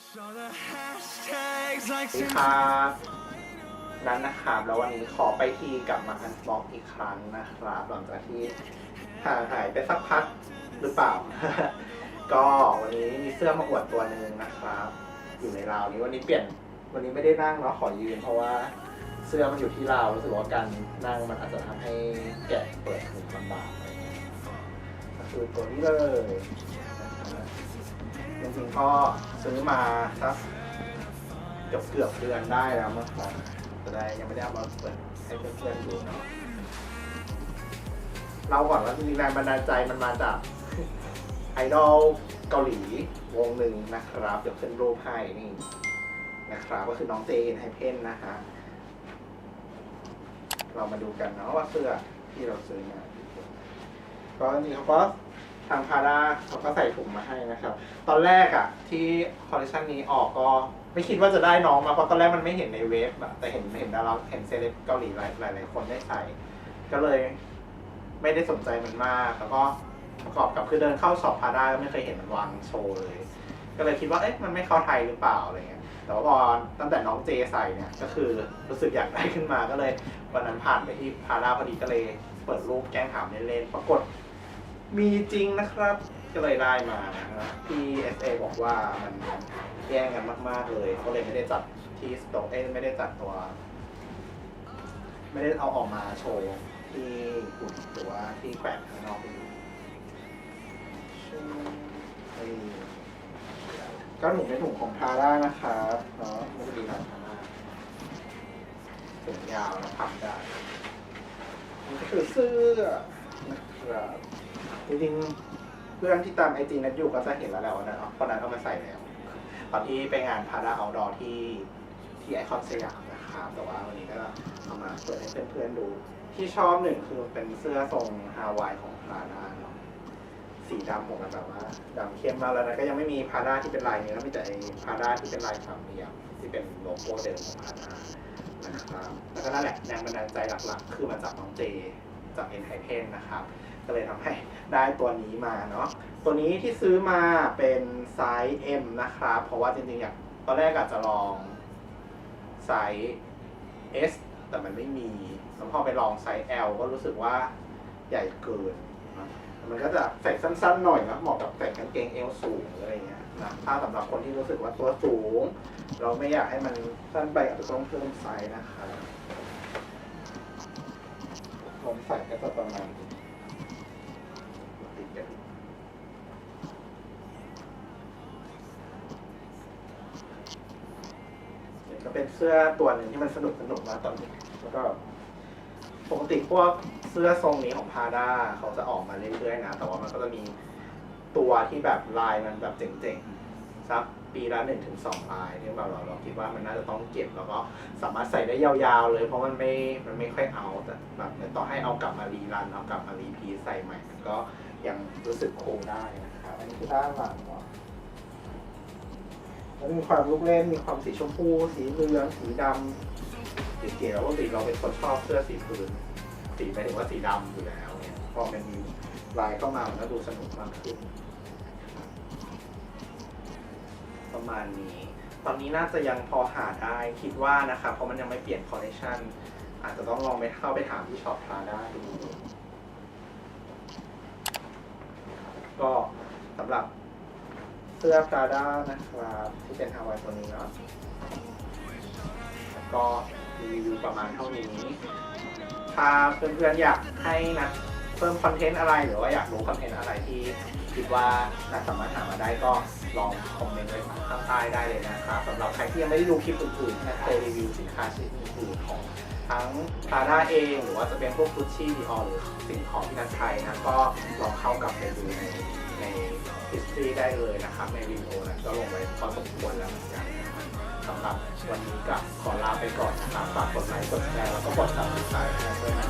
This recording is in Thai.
สวัสดีครับนั้นนะครับ แล้ววันนี้ขอไปทีกลับมาอันบล็อกอีกครั้งนะครับ หลังจากที่ห่างหายไปสักพักหรือเปล่า ก็วันนี้มีเสื้อมาอวดตัวหนึ่งนะครับ อยู่ในราวนี้วันนี้เปลี่ยน วันนี้ไม่ได้นั่งเนาะขอยืน เพราะว่าเสื้อมันอยู่ที่ราวรู้สึกว่าการนั่งมันอาจจะทำให้แกะเปิดถุงลำบากอะไรเงี้ยก็คือตัวนี้เลย จริงๆก็ซื้อมาสักเกือบเกือบเดือนได้แล้วมั้งครับจะได้ยังไม่ได้เอามาเปิดให้เพื่อนๆดูเนาะเราก่อนว่าจริงๆแรงบันดาลใจมันมาจากไอดอลเกาหลีวงหนึ่งนะครับ เดี๋ยวขึ้นรูปให้นี่นะครับก็คือน้องเจนไฮเพนนะฮะเรามาดูกันเนาะว่าเสื้อที่เราซื้อมาก็จริงๆเขาก็ ทางพาราเขาก็ใส่ถุงมาให้นะครับ ตอนแรกอะที่คอลเลคชันนี้ออกก็ไม่คิดว่าจะได้น้องมาเพราะตอนแรกมันไม่เห็นในเว็บอะแต่เห็นเห็นดาราเห็นเซเลบเกาหลีหลายหลายหลายคนได้ใส่ ก็เลยไม่ได้สนใจมันมาก แล้วก็ประกอบกับคือเดินเข้าช็อปพาราก็ไม่เคยเห็นมันวางโชว์เลย ก็เลยคิดว่าเอ๊ะมันไม่เข้าไทยหรือเปล่าอะไรเงี้ยแต่ว่าพอตั้งแต่น้องเจใส่เนี่ยก็คือรู้สึกอยากได้ขึ้นมาก็เลยวันนั้นผ่านไปที่พาราพอดีก็เลยเปิดรูปแกล้งถามเล่นๆปรากฏ มีจริงนะครับ ก็เลยได้มานะครับที่ SA บอกว่ามันแย่งกันมากๆเลยเขาเลยไม่ได้จัดที่สโตเอ้ยไม่ได้จัดตัว ไม่ได้เอาออกมาโชว์ที่กลุ่มหรือว่าที่แขวนข้างนอกไปดูนี่ก็ถุงเป็นถุงของทาร่านะครับเนาะมันจะมีลายทาร่าถุงยาวแล้วพับได้นี่ก็คือเสื้อนะครับ จริงๆเพื่อนที่ตามไอจีนัดอยู่ก็จะเห็นแล้วแหละว่านั้นเอาคนนั้นเอามาใส่แล้วตอนที่ไปงานพาราเอาดอที่ที่ไอคอนสยามนะครับแต่ว่าวันนี้ก็เอามาเปิดให้เพื่อนๆดู ที่ชอบหนึ่งคือเป็นเสื้อทรงฮาวายของพาราเนาะสีดำหมดแล้วแบบว่าดำเข้มมากแล้วนะก็ยังไม่มีพาราที่เป็นลายนี้แล้วมีแต่ไอพาราที่เป็นลายสามเหลี่ยมที่เป็นโลโก้เดิมของพารานะครับแล้วก็นั่นแหละแรงบันดาลใจหลักๆ คือมาจากน้องเจ จากเอ็นไทเพนนะครับก็เลยทำให้ได้ตัวนี้มาเนาะตัวนี้ที่ซื้อมาเป็นไซส์ M นะครับ เพราะว่าจริงๆอยากตอนแรกอาจจะลองไซส์ S แต่มันไม่มีแล้วพอไปลองไซส์ L ก็รู้สึกว่าใหญ่เกินนะมันก็จะใส่สั้นๆหน่อยนะเหมาะกับใส่กางเกงเอวสูงอะไรเงี้ยนะถ้าสำหรับคนที่รู้สึกว่าตัวสูง เราไม่อยากให้มันสั้นไปอาจจะต้องเพิ่มไซส์นะคะ ผมใส่ก็จะประมาณนี้ติดกันเนี่ยก็เป็นเสื้อตัวหนึ่งที่มันสนุกสนุกนะตอนนี้แล้วก็ปกติพวกเสื้อทรงนี้ของพาด้าเขาจะออกมาเรื่อยๆนะ แต่ว่ามันก็จะมีตัวที่แบบลายมันแบบเจ๋งๆสัก ปีละหนึ่งถึงสองลายที่แบบเราเราคิดว่ามันน่าจะต้องเก็บแล้วก็สามารถใส่ได้ยาวๆเลย เพราะมันไม่มันไม่ค่อยเอาแต่แบบต่อให้เอากลับมารีรันเอากลับมารีพีซใส่ใหม่ มันก็ยังรู้สึกโคงได้นะครับอันนี้คือด้านหลังเนาะแล้วมีความลูกเล่นมีความสีชมพูสีเหลืองสีดำเก๋ๆแล้วปกติเราเป็นคนชอบเสื้อสีพื้นสีไปถึงว่าสีดำอยู่แล้วเนี่ยพอมันมีลายเข้ามามันก็ดูสนุกมากขึ้น ประมาณนี้ ตอนนี้น่าจะยังพอหาได้คิดว่านะครับเพราะมันยังไม่เปลี่ยนคอลเลคชันอาจจะต้องลองไปเข้าไปถามที่ช็อปพาด้าดูก็สำหรับเสื้อพาด้านะครับที่เป็นฮาวายตัวนี้เนาะก็รีวิวประมาณเท่านี้ ถ้าเพื่อนๆอยากให้นะ เพิ่มคอนเทนต์อะไรหรือว่าอยากรู้คอนเทนต์อะไรที่คิดว่าน่าสามารถหามาได้ก็ลองคอมเมนต์ไว้ข้างใต้ได้เลยนะครับสำหรับใครที่ยังไม่ได้ดูคลิปอื่นๆที่นัทเคยรีวิวสินค้าชิ้นอื่นๆของทั้งพาด้าเองหรือว่าจะเป็นพวกกุชชี่ดีออหรือสิ่งของที่นัทใช้นะก็ลองเข้ากลับไปดูในใน history ได้เลยนะครับ ในวิดีโอนะก็ลงไว้พอสมควรแล้วเหมือนกันนะครับสำหรับวันนี้ก็ขอลาไปก่อนนะครับฝากกดไลค์กดแชร์แล้วก็กด subscribe ให้ด้วยนะครับ